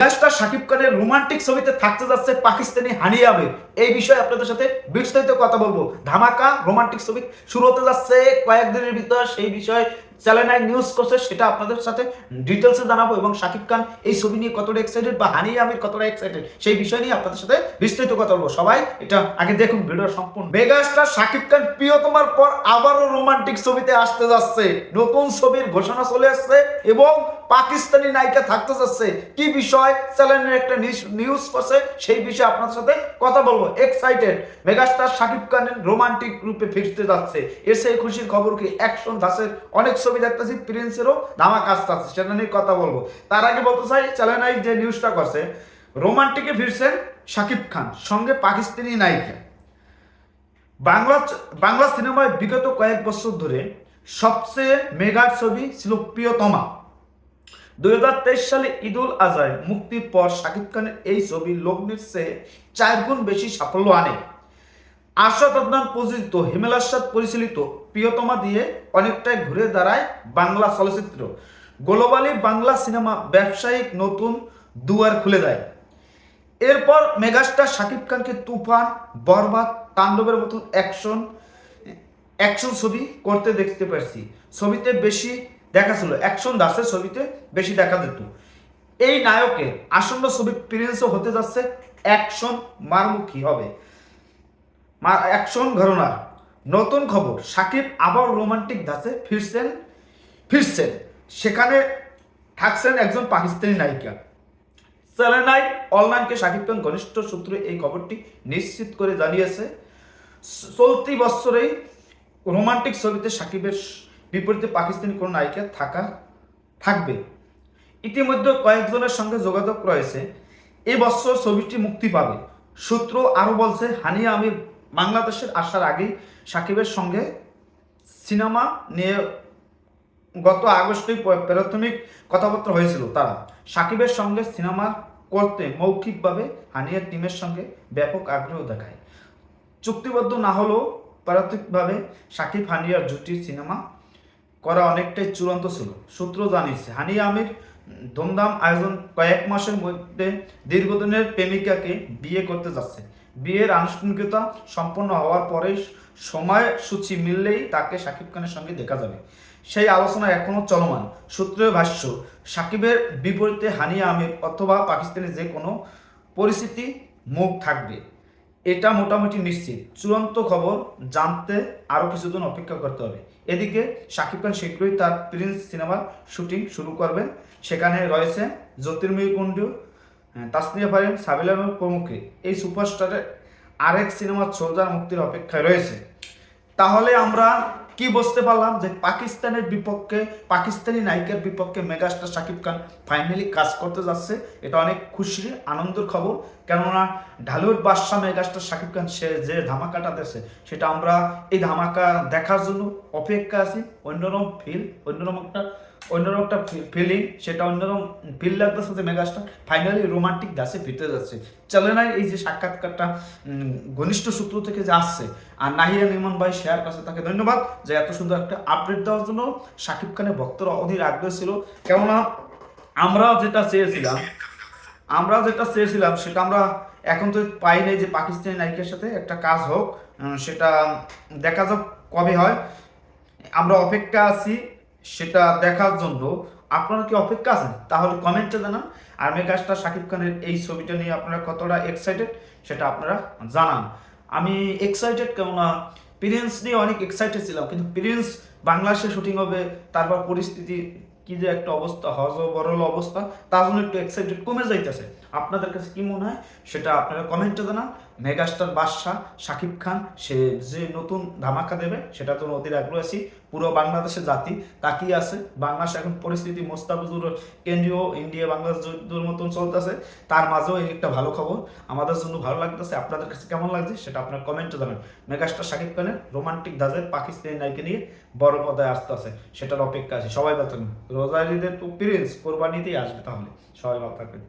Megastar Shakib খানের romantic ছবিতে থাকতে যাচ্ছে পাকিস্তানি হানিয়াবে এই বিষয়ে আপনাদের সাথে বিস্তারিত কথা বলব। ধামাকা রোমান্টিক ছবি শুরু হতে যাচ্ছে কয়েকদিনের ভিতর। সেই বিষয়ে চ্যানেল নিউজ করছে, সেটা আপনাদের সাথে ডিটেলসে জানাব এবং শাকিব খান এই ছবি নিয়ে কতটা এক্সাইটেড বা হানি আমির কতটা এক্সাইটেড সেই বিষয় নিয়ে আপনাদের সাথে বিস্তারিত কথা বলব। সবাই এটা আগে দেখুন ভিডিও সম্পূর্ণ। মেগাস্টার শাকিব খান প্রিয়তমার পর আবারও রোমান্টিক ছবিতে আসতে যাচ্ছে। নতুন ছবির ঘোষণা চলে আসছে এবং পাকিস্তানি নায়িকা থাকতে যাচ্ছে। কি বিষয়? চ্যানেলের একটা নিউজ করছে, সেই বিষয়ে আপনার সাথে কথা বলব। এক্সাইটেড মেগাস্টার শাকিব খানের রোমান্টিক রূপে ফিরতে যাচ্ছে। এসে খুশির খবর কি? অ্যাকশন দাসের অনেক দেখতেছি, প্রিন্সেরও ধামাক আসতে আছে সেটা নিয়ে কথা বলব। তার আগে বলতে চাই চ্যানেল যে নিউজটা করছে রোমান্টিকে ফিরছেন শাকিব খান, সঙ্গে পাকিস্তানি নায়িকা। বাংলা বাংলা সিনেমায় বিগত কয়েক বছর ধরে সবচেয়ে মেগার ছবি ছিল প্রিয়তমা। দুই হাজার তেইশ সালে ঈদুল আজহায় মুক্তির পর শাকিব খানের এই ছবি লগ্নের চেয়ে চার গুণ বেশি সাফল্য আনে। আশাদ আদনান প্রযোজিত হিমেল পরিচালিত প্রিয়তমা দিয়ে অনেকটাই ঘুরে দাঁড়ায় বাংলা চলচ্চিত্র। গ্লোবালি বাংলা সিনেমা ব্যবসায়িক নতুন দুয়ার খুলে দেয়। এরপর মেগাস্টার শাকিব খানকে তুফান, বরবাদ, তাণ্ডবের মতন অ্যাকশন অ্যাকশন ছবি করতে দেখতে পারছি। ছবিতে বেশি দেখা ছিল, অ্যাকশন দাসের ছবিতে বেশি দেখা যেত। এই নায়কের আসন্ন ছবি প্রিন্সও হতে যাচ্ছে, অ্যাকশন মারমুখী হবে। অ্যাকশন ঘটনার নতুন খবর, সাকিব আবার রোমান্টিক ধাঁচে ফিরছেন ফিরছেন। সেখানে থাকছেন একজন পাকিস্তানি নায়িকা। সেলেনাই অনলাইনকে সাকিব খান ঘনিষ্ঠ সূত্রে এই খবরটি নিশ্চিত করে জানিয়েছে। চলতি বছরেই রোমান্টিক ছবিতে সাকিবের বিপরীতে পাকিস্তানি কোনো নায়িকা থাকা, থাকবে। ইতিমধ্যে কয়েকজনের সঙ্গে যোগাযোগ রয়েছে। এ বছর ছবিটি মুক্তি পাবে। সূত্র আরও বলছে, হানিয়া আমির বাংলাদেশের আসার আগেই সাকিবের সঙ্গে সিনেমা নিয়ে গত আগস্টেই প্রাথমিক কথাবার্তা হয়েছিল তারা। সাকিবের সঙ্গে সিনেমা করতে মৌখিকভাবে হানিয়ার টিমের সঙ্গে ব্যাপক আগ্রহ দেখায়। চুক্তিবদ্ধ না হলেও প্রাথমিকভাবে সাকিব হানিয়ার জুটির সিনেমা করা অনেকটাই চূড়ান্ত ছিল। সূত্র জানিয়েছে, হানিয়া আমির ধুমধাম আয়োজন কয়েক মাসের মধ্যে দীর্ঘদিনের প্রেমিকাকে বিয়ে করতে যাচ্ছে। বিয়ের আনুষ্ঠানিকতা সম্পন্ন হওয়ার পরে সময়সূচি মিললেই তাকে শাকিব খানের সঙ্গে দেখা যাবে। সেই আলোচনা এখনও চলমান। সূত্রের ভাষ্য, সাকিবের বিপরীতে হানিয়া আমির অথবা পাকিস্তানের যে কোনো পরিস্থিতি মুখ থাকবে। এটা মোটামুটি নিশ্চিত। চূড়ান্ত খবর জানতে আরও কিছুদিন অপেক্ষা করতে হবে। এদিকে শাকিব খান শীঘ্রই তার প্রিন্স সিনেমার শুটিং শুরু করবেন। সেখানে রয়েছে জ্যোতির্ময়ী কুণ্ডু তাসনিয়া ফারিন সাবিলানুর প্রমুখে এই সুপারস্টারের আরেক সিনেমার সোলজার মুক্তির অপেক্ষায় রয়েছে। তাহলে আমরা কি বুঝতে পারলাম যে পাকিস্তানের বিপক্ষে, পাকিস্তানি নায়িকার বিপক্ষে মেগাস্টার শাকিব খান ফাইনালি কাজ করতে যাচ্ছে, এটা অনেক খুশি আনন্দের খবর। কেননা ঢালিউড বাদশাহ মেগাস্টার শাকিব খান সে যে ধামাকাটা দিয়েছে, সেটা আমরা এই ধামাকা দেখার জন্য অপেক্ষা আছি। অন্যরকম ফিল অন্যরকম একটা অন্যরকম একটা ফিলিং সেটা অন্যরকম ফিল লাগতেছে যে মেগাস্টার। ফাইনালি রোমান্টিক দাসে ফিরতে যাচ্ছে। চ্যানেলের এই যে সাক্ষাৎকারটা ঘনিষ্ঠ সূত্র থেকে যে আসছে। আর নাহিয়া নিমন ভাই শেয়ার কাছে তাকে ধন্যবাদ যে এত সুন্দর একটা আপডেট দেওয়ার জন্য শাকিব খানের ভক্তরা অধীর আগ্রহ ছিল। কেননা, আমরা যেটা চেয়েছিলাম, আমরা যেটা চেয়েছিলাম, সেটা আমরা এখন তো পাই নাই যে পাকিস্তানি নায়িকার সাথে একটা কাজ হোক। সেটা দেখা যাক কবে হয়। আমরা অপেক্ষা আছি সেটা দেখার জন্য। আপনারা কি অপেক্ষা আছেন? তাহলে কমেন্টে জানান। আর মেগাস্টার শাকিব খানের এই ছবিটা নিয়ে আপনারা কতটা এক্সাইটেড সেটা আপনারা জানান। আমি এক্সাইটেড কেননা প্রিন্স নিয়ে অনেক এক্সাইটেড ছিলাম, কিন্তু প্রিন্স বাংলাদেশে শুটিং হবে, তারপর পরিস্থিতি কি যে একটা অবস্থা হজ বরল অবস্থা, তার জন্য একটু এক্সাইটেড কমে যাইতেছে। আপনাদের কাছে কি মনে হয় সেটা আপনারা কমেন্টে জানান। মেগাস্টার বাদশাহ শাকিব খান, সে যে নতুন ধামাকা দেবে সেটা তো অধীর আগ্রহ আছি পুরো বাংলাদেশের জাতি তাকিয়ে আছে। বাংলাদেশ এখন পরিস্থিতি মোস্তাফিজুর কেন্দ্রীয় ইন্ডিয়া বাংলাদেশ যুদ্ধের মতন চলতেছে। তার মাঝেও এই একটা ভালো খবর। আমাদের জন্য ভালো লাগতেছে। আপনাদের কাছে কেমন লাগছে সেটা আপনার কমেন্টে জানান। মেগাস্টার শাকিব খানের রোমান্টিক দাজের পাকিস্তানি নায়িকা নিয়ে বড় পদায় আসতে আছে। সেটার অপেক্ষা আছে। সবাই ভালো থাকবেন। রোজা ঈদের তো প্রিন্স কোরবানিতেই আসবে তাহলে। সবাই ভালো থাকবেন।